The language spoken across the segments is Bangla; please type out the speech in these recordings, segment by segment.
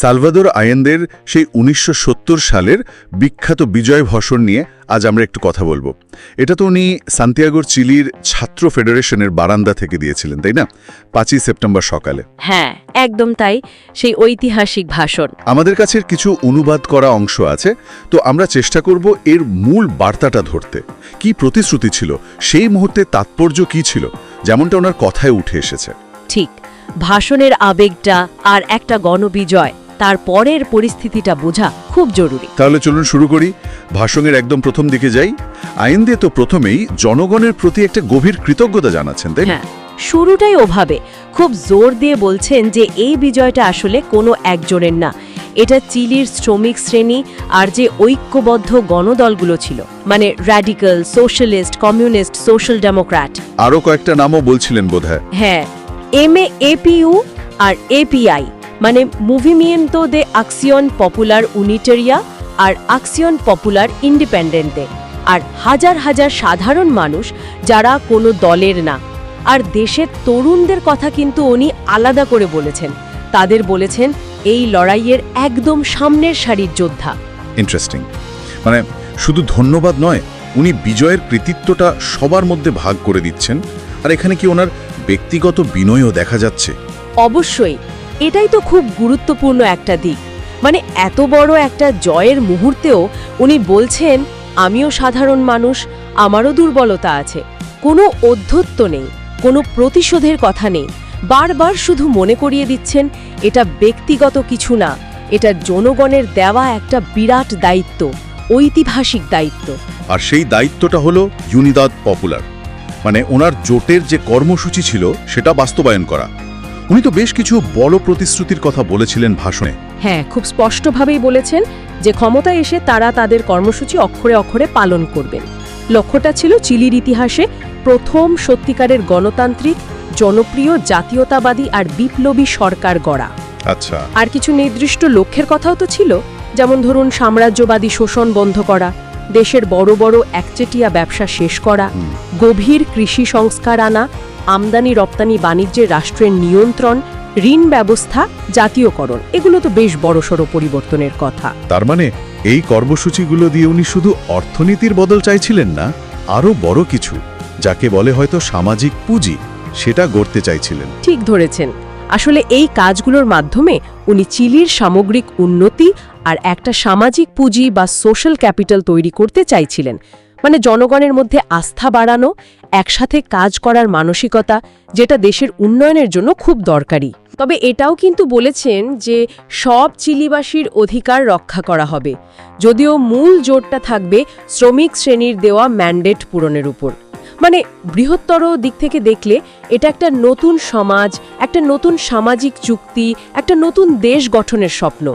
সালভাদোর আয়েন্দের সেই উনিশশো সত্তর সালের বিখ্যাত বিজয় ভাষণ নিয়ে আজ আমরা একটু কথা বলব। এটা তো উনি সান্তিয়াগোর চিলির ছাত্র ফেডারেশনের বারান্দা থেকে দিয়েছিলেন তাই না? পাঁচই সেপ্টেম্বর সকালে। হ্যাঁ একদম তাই সেই ঐতিহাসিক ভাষণ। আমাদের কাছে কিছু অনুবাদ করা অংশ আছে তো আমরা চেষ্টা করব এর মূল বার্তাটা ধরতে। কি প্রতিশ্রুতি ছিল? সেই মুহূর্তে তাৎপর্য কি ছিল? যেমনটা ওনার কথায় উঠে এসেছে। ঠিক ভাষণের আবেগটা আর একটা গণবিজয়। তার পরের পরিস্থিতিটা বোঝা খুব জরুরি। তাহলে চলুন শুরু করি। ভাষণের একদম প্রথম দিকে যাই। আইন দিয়ে তো প্রথমেই জনগণের প্রতি একটা গভীর কৃতজ্ঞতা জানাচ্ছেন তাই না? হ্যাঁ শুরুটাই ওভাবে। খুব জোর দিয়ে বলছেন যে এই বিজয়টা আসলে কোনো একজনের না। এটা চিলির শ্রমিক শ্রেণি আর যে ঐক্যবদ্ধ গণদলগুলো ছিল মানে radical socialist communist social democrat আরও কয়েকটা নামও বলছিলেন বোধহয়। হ্যাঁ এম এ এপিইউ আর এপিআই মানে মুভিমিয়েন্তো দে আকসিয়ন পপুলার উনিটেরিয়া আর আকসিয়ন পপুলার ইন্ডিপেন্ডেন্টে আর হাজার হাজার সাধারণ মানুষ যারা কোনো দলের না। আর দেশের তরুণদের কথা কিন্তু উনি আলাদা করে বলেছেন। তাদের বলেছেন এই লড়াইয়ের একদম সামনের সারির যোদ্ধা। ইন্টারেস্টিং মানে শুধু ধন্যবাদ নয় উনি বিজয়ের কৃতিত্বটা সবার মধ্যে ভাগ করে দিচ্ছেন। আর এখানে কি ওনার ব্যক্তিগত বিনয়ও দেখা যাচ্ছে? অবশ্যই। এটাই তো খুব গুরুত্বপূর্ণ একটা দিক। মানে এত বড় একটা জয়ের মুহূর্তেও উনি বলছেন, আমিও সাধারণ মানুষ, আমারও দুর্বলতা আছে। কোনো অধ্যত্ব নেই, কোনো প্রতিশোধের কথা নেই। বারবার শুধু মনে করিয়ে দিচ্ছেন, এটা ব্যক্তিগত কিছু না, এটা জনগণের দেওয়া একটা বিরাট দায়িত্ব, ঐতিহাসিক দায়িত্ব। আর সেই দায়িত্বটা হলো ইউনিদাদ পপুলার। মানে ওনার জোটের যে কর্মসূচি ছিল, সেটা বাস্তবায়ন করা। উনি তো বেশ কিছু বড় প্রতিশ্রুতির কথা বলেছিলেন ভাষণে। হ্যাঁ খুব স্পষ্টভাবেই বলেছেন যে ক্ষমতায় এসে তারা তাদের কর্মসূচি অক্ষরে অক্ষরে পালন করবেন। লক্ষ্যটা ছিল চিলির ইতিহাসে প্রথম সত্যিকারের গণতান্ত্রিক জনপ্রিয় জাতীয়তাবাদী আর বিপ্লবী সরকার গড়া। আচ্ছা। আর কিছু নির্দিষ্ট লক্ষ্যের কথাও তো ছিল যেমন ধরুন সাম্রাজ্যবাদী শোষণ বন্ধ করা দেশের বড় বড় একচেটিয়া ব্যবসা শেষ করা গভীর কৃষি সংস্কার আনা আমদানি রপ্তানি বাণিজ্যের রাষ্ট্রের নিয়ন্ত্রণ ঋণ ব্যবস্থা জাতীয়করণ এগুলো তো বেশ বড়সড় পরিবর্তনের কথা। তার মানে এই কর্মসূচিগুলো দিয়ে উনি শুধু অর্থনীতির বদল চাইছিলেন না আরও বড় কিছু যাকে বলে হয়তো সামাজিক পুঁজি সেটা গড়তে চাইছিলেন। ঠিক ধরেছেন। আসলে এই কাজগুলোর মাধ্যমে উনি চিলির সামগ্রিক উন্নতি আর একটা সামাজিক পুঁজি বা সোশ্যাল ক্যাপিটাল তৈরি করতে চাইছিলেন। মানে জনগণের মধ্যে আস্থা বাড়ানো, একসাথে কাজ করার মানসিকতা, যেটা দেশের উন্নয়নের জন্য খুব দরকারি। তবে এটাও কিন্তু বলেছেন যে সব চিলিবাসীর অধিকার রক্ষা করা হবে। যদিও মূল জোরটা থাকবে শ্রমিক শ্রেণির দেওয়া ম্যান্ডেট পূরণের উপর। মানে বৃহত্তর দিক থেকে দেখলে এটা একটা নতুন সমাজ একটা নতুন সামাজিক চুক্তি একটা নতুন দেশ গঠনের স্বপ্ন।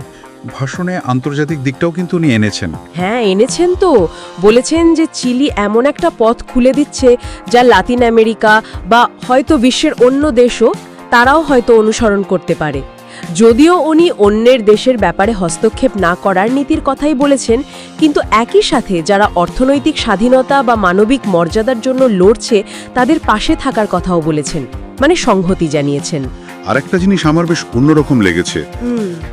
ভাষণে আন্তর্জাতিক দিকটাও কিন্তু উনি এনেছেন। হ্যাঁ এনেছেন তো। বলেছেন যে চিলি এমন একটা পথ খুলে দিচ্ছে যা লাতিন আমেরিকা বা হয়তো বিশ্বের অন্য দেশও তারাও হয়তো অনুসরণ করতে পারে। যদিও উনি অন্যের দেশের ব্যাপারে হস্তক্ষেপ না করার নীতির কথাই বলেছেন কিন্তু একই সাথে যারা অর্থনৈতিক স্বাধীনতা বা মানবিক মর্যাদার জন্য লড়ছে তাদের পাশে থাকার কথাও বলেছেন মানে সংহতি জানিয়েছেন। আরেকটা জিনিস আমার বেশ অন্যরকম লেগেছে।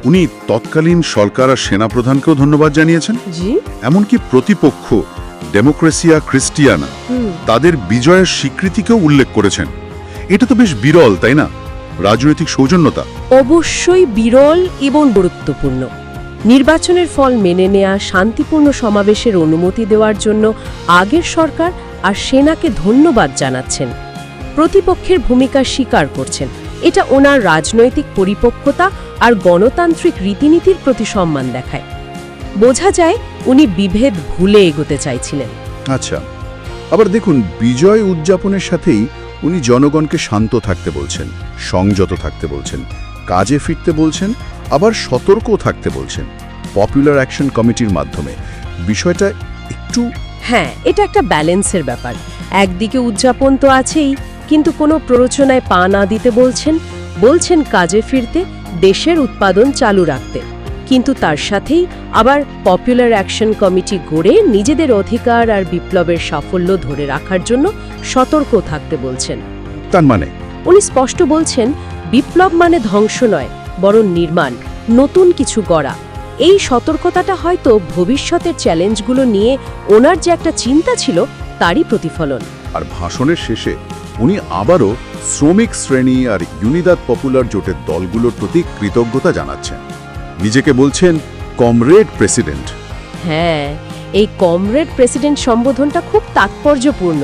উনি তৎকালীন সরকার আর সেনাপ্রধানকেও ধন্যবাদ জানিয়েছেন। জি। এমনকি প্রতিপক্ষ ডেমোক্রেসিয়া খ্রিস্টিয়ানা তাদের বিজয়ের স্বীকৃতিকেও উল্লেখ করেছেন। এটা তো বেশ বিরল তাই না? রাজনৈতিক সৌজন্যতা। অবশ্যই বিরল এবং গুরুত্বপূর্ণ। নির্বাচনের ফল মেনে নেয়া শান্তিপূর্ণ সমাবেশের অনুমতি দেওয়ার জন্য আগের সরকার আর সেনাকে ধন্যবাদ জানাচ্ছেন। প্রতিপক্ষের ভূমিকা স্বীকার করছেন। এটা ওনার রাজনৈতিক পরিপক্কতা আর গণতান্ত্রিক রীতিনীতির প্রতি সম্মান দেখায়। বোঝা যায় উনি বিভেদ ভুলে এগোতে চাইছিলেন। আচ্ছা আবার দেখুন বিজয় উদযাপনের সাথেই উনি জনগণকে শান্ত থাকতে বলছেন, সংযত থাকতে বলছেন, কাজে ফিরতে বলছেন, আবার সতর্কও থাকতে বলছেন, পপুলার অ্যাকশন কমিটির মাধ্যমে। বিষয়টা একটু হ্যাঁ এটা একটা ব্যালেন্সের ব্যাপার। একদিকে উদযাপন তো আছেই, কিন্তু কোনো প্ররোচনায় পা না দিতে বলছেন বলছেন কাজে ফিরতে, দেশের উৎপাদন চালু রাখতে। কিন্তু তার সাথেই আবার পপুলার অ্যাকশন কমিটি গড়ে নিজেদের অধিকার আর বিপ্লবের সাফল্য ধরে রাখার জন্য সতর্ক থাকতে বলছেন। তার মানে? উনি স্পষ্ট বলছেন বিপ্লব মানে ধ্বংস নয় বরং নির্মাণ নতুন কিছু গড়া। এই সতর্কতাটা হয়তো ভবিষ্যতের চ্যালেঞ্জগুলো নিয়ে ওনার যে একটা চিন্তা ছিল তারই প্রতিফলন। আর ভাষণের শেষে উনি আবারও শ্রমিক শ্রেণি আর ইউনিদাদ পপুলার জোটের দলগুলোর প্রতি কৃতজ্ঞতা জানাচ্ছেন। নিজেকে বলছেন কমরেড প্রেসিডেন্ট। হ্যাঁ এই কমরেড প্রেসিডেন্ট সম্বোধনটা খুব তাৎপর্যপূর্ণ।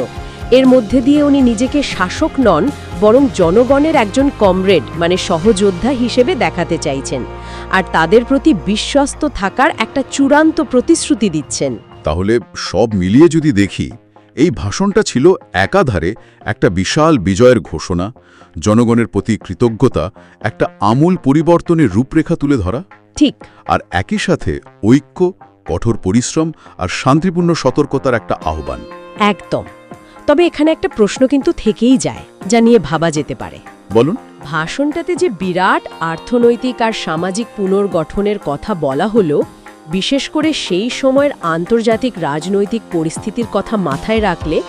এর মধ্যে দিয়ে উনি নিজেকে শাসক নন বরং জনগণের একজন কমরেড মানে সহযোদ্ধা হিসেবে দেখাতে চাইছেন। আর তাদের প্রতি বিশ্বস্ত থাকার একটা চূড়ান্ত প্রতিশ্রুতি দিচ্ছেন। তাহলে সব মিলিয়ে যদি দেখি এই ভাষণটা ছিল একাধারে একটা বিশাল বিজয়ের ঘোষণা জনগণের প্রতি কৃতজ্ঞতা একটা আমূল পরিবর্তনের রূপরেখা তুলে ধরা। ঠিক। আর একই সাথে ঐক্য কঠোর পরিশ্রম আর শান্তিপূর্ণ সতর্কতার একটা আহ্বান। একদম। তবে এখানে একটা প্রশ্ন কিন্তু থেকেই যায় যা নিয়ে ভাবা যেতে পারে। বলুন। ভাষণটাতে যে বিরাট অর্থনৈতিক আর সামাজিক পুনর্গঠনের কথা বলা হলো বিশেষ করে সেই সময়ের আন্তর্জাতিক রাজনৈতিক পরিস্থিতির কথা মাথায় রাখলে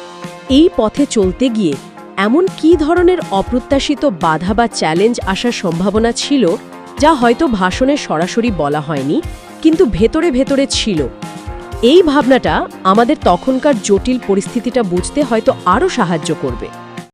এই পথে চলতে গিয়ে এমন কী ধরনের অপ্রত্যাশিত বাধা বা চ্যালেঞ্জ আসার সম্ভাবনা ছিল যা হয়তো ভাষণে সরাসরি বলা হয়নি, কিন্তু ভেতরে ভেতরে ছিল? এই ভাবনাটা আমাদের তখনকার জটিল পরিস্থিতিটা বুঝতে হয়তো আরও সাহায্য করবে।